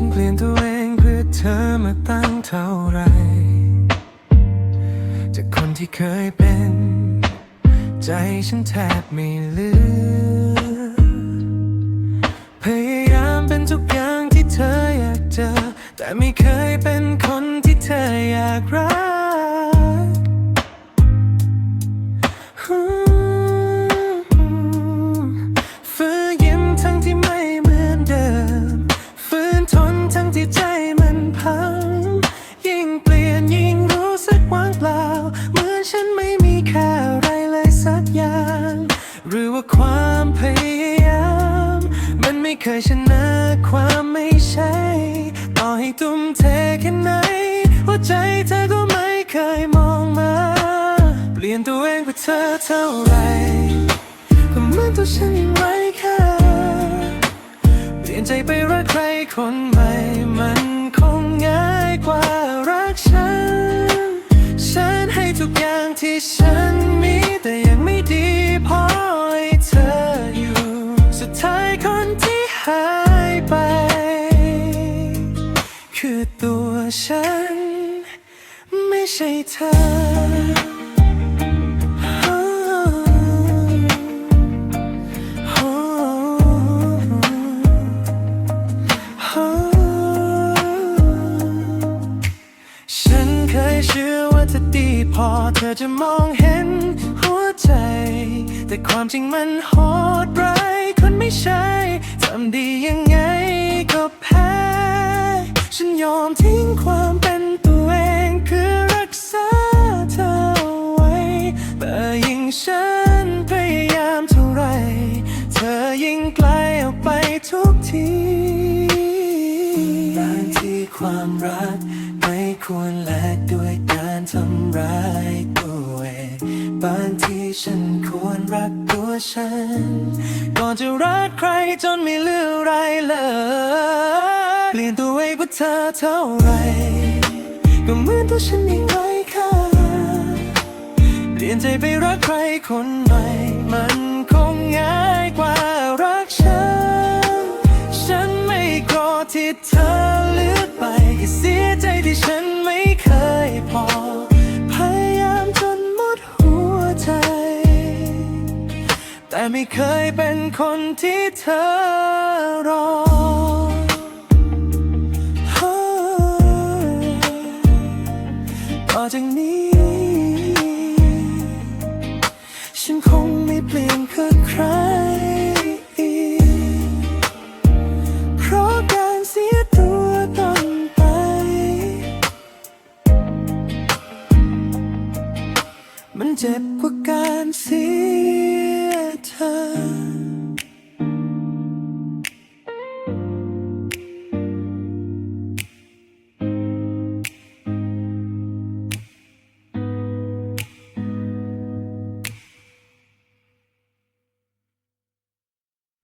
ฉันเปลี่ยนตัวเองเพื่อเธอมาตั้งเท่าไรจากคนที่เคยเป็น ใจฉันแทบไม่เหลือ พยายามเป็นทุกอย่างที่เธออยากเจอ แต่ไม่เคยเป็นคนที่เธออยากรัก ที่ใจมันพัง ยิ่งเปลี่ยนยิ่งรู้สึกว่างเปล่า เหมือนฉันไม่มีค่าอะไรเลยสักอย่าง หรือว่าความพยายาม มันไม่เคยชนะความไม่ใช่ ต่อให้ตุ้มเทแค่ไหนหัวใจเธอก็ไม่เคยมองมา เปลี่ยนตัวเองเพื่อเธอเท่าไหร่ก็เหมือนตัวฉันยังไร้ ยนใจไปรักใครคนใหม่ มันคงง่ายกว่ารักฉัน ฉันให้ทุกอย่างที่ฉันมีแต่ยังไม่ดีพอให้เธออยู่ สุดท้ายคนที่หายไป คือตัวฉัน ไม่ใช่เธอ เธอจะมองเห็นหัวใจ แต่ความจริงมันโหดร้ายคนไม่ใช่ทำดียังไงก็แพ้ ฉันยอมทิ้งความเป็นตัวเองเพื่อรักษาเธอไว้ แต่ยิ่งฉันพยายามเท่าไร เธอยิ่งไกลออกไปทุกทีบางทีความรัก บางทีฉันควรรักตัวฉัน ก่อนจะรักใครจนไม่เหลืออะไรเลย เปลี่ยนตัวเองเพื่อเธอเท่าไร ก็เหมือนตัวฉันยังไร้ค่าเปลี่ยนใจไปรักใครคนใหม่มันค ไม่เคยเป็นคนที่เธอรอ ต่อจากนี้ ฉันคงไม่เปลี่ยนเพื่อใครอีกเพราะการเสียตัวตนไป มันเจ็บกว่าการเสีย 爱。